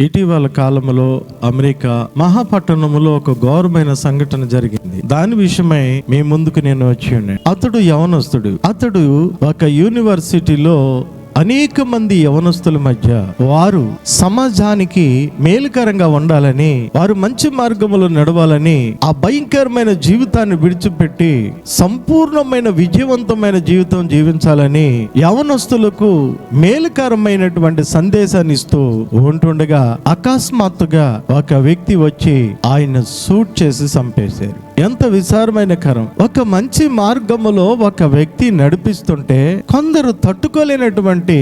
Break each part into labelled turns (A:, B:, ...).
A: ఇటీవల కాలంలో అమెరికా మహాపట్టణములో ఒక ఘోరమైన సంఘటన జరిగింది. దాని విషయమై మీ ముందుకు నేను వచ్చి ఉన్నాను అతడు యవనస్తుడు. అతడు ఒక యూనివర్సిటీలో అనేక మంది యవనస్తుల మధ్య వారు సమాజానికి మేలుకరంగా ఉండాలని వారు మంచి మార్గములో నడవాలని ఆ భయంకరమైన జీవితాన్ని విడిచిపెట్టి సంపూర్ణమైన విజయవంతమైన జీవితం జీవించాలని యవనస్తులకు మేలుకరమైనటువంటి సందేశాన్ని ఇస్తూ ఉంటుండగా అకస్మాత్తుగా ఒక వ్యక్తి వచ్చి ఆయన సూట్ చేసి చంపేశారు. ఎంత విచారమైన కరం. ఒక మంచి మార్గములో ఒక వ్యక్తి నడిపిస్తుంటే కొందరు తట్టుకోలేనటువంటి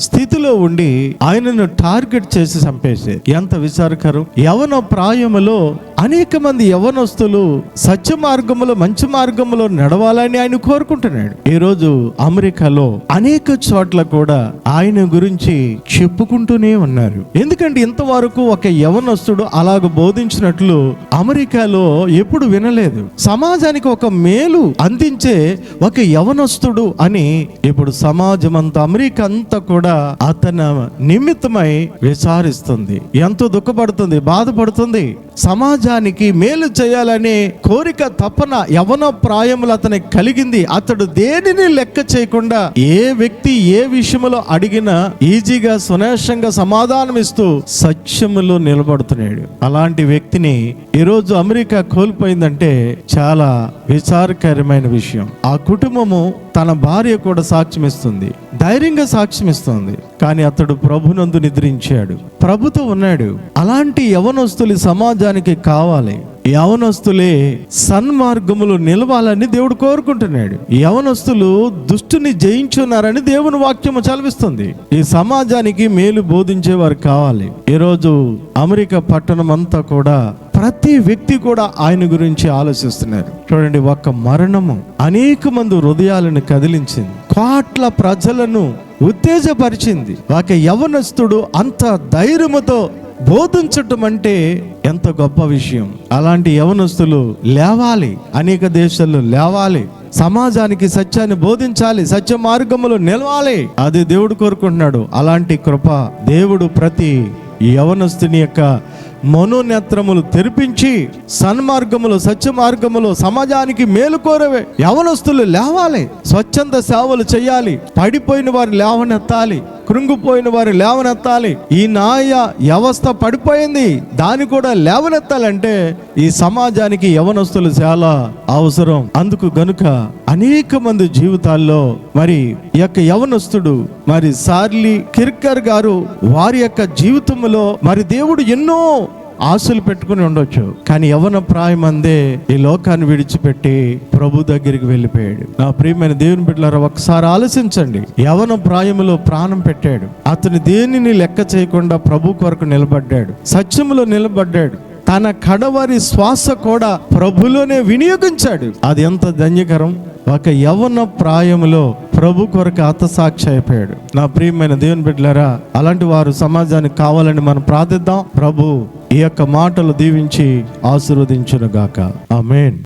A: స్థితిలో ఉండి ఆయనను టార్గెట్ చేసి చంపేసి ఎంత విచారకరం. యవన ప్రాయములో అనేక మంది యవనస్తులు సత్య మార్గములో మంచి మార్గములో నడవాలని ఆయన కోరుకుంటున్నాడు. ఈరోజు అమెరికాలో అనేక చోట్ల కూడా ఆయన గురించి చెప్పుకుంటూనే ఉన్నారు. ఎందుకంటే ఇంతవరకు ఒక యవనస్తుడు అలాగ బోధించినట్లు అమెరికాలో ఎప్పుడు వినలేదు. సమాజానికి ఒక మేలు అందించే ఒక యవనస్తుడు అని ఇప్పుడు సమాజం అంతా అమెరికా అంతా కూడా అతని నిమిత్తమై విచారిస్తుంది. ఎంతో దుఃఖపడుతుంది బాధపడుతుంది. సమాజానికి మేలు చేయాలనే కోరిక తపన యవన ప్రాయములు అతనికి కలిగింది. అతడు దేనిని లెక్క చేయకుండా ఏ వ్యక్తి ఏ విషయంలో అడిగినా ఈజీగా సునాశంగా సమాధానం ఇస్తూ సత్యములో నిలబడుతున్నాడు. అలాంటి వ్యక్తిని ఈరోజు అమెరికా కోల్పోయిందంటే చాలా విచారకరమైన విషయం. ఆ కుటుంబము తన భార్య కూడా సాక్ష్యమిస్తుంది. ధైర్యంగా సాక్ష్యమిస్తుంది. కానీ అతడు ప్రభునందు నిద్రించాడు. ప్రభుతో ఉన్నాడు. అలాంటి యవనస్తులు సమాజ సమాజానికి కావాలి. యవనస్తులే సన్మార్గములు నిలవాలని దేవుడు కోరుకుంటున్నాడు. యవనస్తులు దుష్టుని జయించున్నారని దేవుని వాక్యము చదివిస్తుంది. ఈ సమాజానికి మేలు బోధించేవారు కావాలి. ఈరోజు అమెరికా పట్టణం అంతా కూడా ప్రతి వ్యక్తి కూడా ఆయన గురించి ఆలోచిస్తున్నారు. చూడండి ఒక్క మరణము అనేక మంది హృదయాలను కదిలించింది. కోట్ల ప్రజలను ఉత్తేజపరిచింది. ఒక యవనస్తుడు అంత ధైర్యముతో బోధించటం అంటే ఎంత గొప్ప విషయం. అలాంటి యవనస్తులు లేవాలి. అనేక దేశాల్లో లేవాలి. సమాజానికి సత్యాన్ని బోధించాలి. సత్య మార్గములో నిలవాలి. అది దేవుడు కోరుకుంటున్నాడు. అలాంటి కృప దేవుడు ప్రతి యవనస్తుని యొక్క మనోనేత్రములు తెరిపించి సన్మార్గములు సత్య మార్గములు సమాజానికి మేలు కోరవే. యవనస్తులు లేవాలి. స్వచ్ఛంద సేవలు చేయాలి. పడిపోయిన వారు లేవనెత్తాలి. కృంగిపోయిన వారు లేవనెత్తాలి. ఈ నాయ వ్యవస్థ పడిపోయింది. దాన్ని కూడా లేవనెత్తాలంటే ఈ సమాజానికి యవనస్తులు చాలా అవసరం. అందుకు గనుక అనేక మంది జీవితాల్లో మరి ఈ యొక్క యవనస్తుడు మరి సార్లీ కిర్కర్ గారు వారి యొక్క జీవితంలో మరి దేవుడు ఎన్నో ఆశలు పెట్టుకుని ఉండొచ్చు. కానీ యవన ప్రాయం అందే ఈ లోకాన్ని విడిచిపెట్టి ప్రభు దగ్గరికి వెళ్ళిపోయాడు. నా ప్రియమైన దేవుని బిడ్డలారా ఒకసారి ఆలోచించండి. యవన ప్రాయములో ప్రాణం పెట్టాడు. అతను దేనిని లెక్క చేయకుండా ప్రభు కొరకు నిలబడ్డాడు. సత్యములో నిలబడ్డాడు. తన కడవరి శ్వాస కూడా ప్రభులోనే వినియోగించాడు. అది ఎంత ధన్యకరం. ఒక యవన ప్రాయములో ప్రభు కొరకు హతసాక్షి అయిపోయాడు. నా ప్రియమైన దేవుని బిడ్డలారా అలాంటి వారు సమాజానికి కావాలని మనం ప్రార్థిద్దాం. ప్రభు ఈ యొక్క మాటలు దీవించి ఆశీర్వదించును గాక ఆమెన్.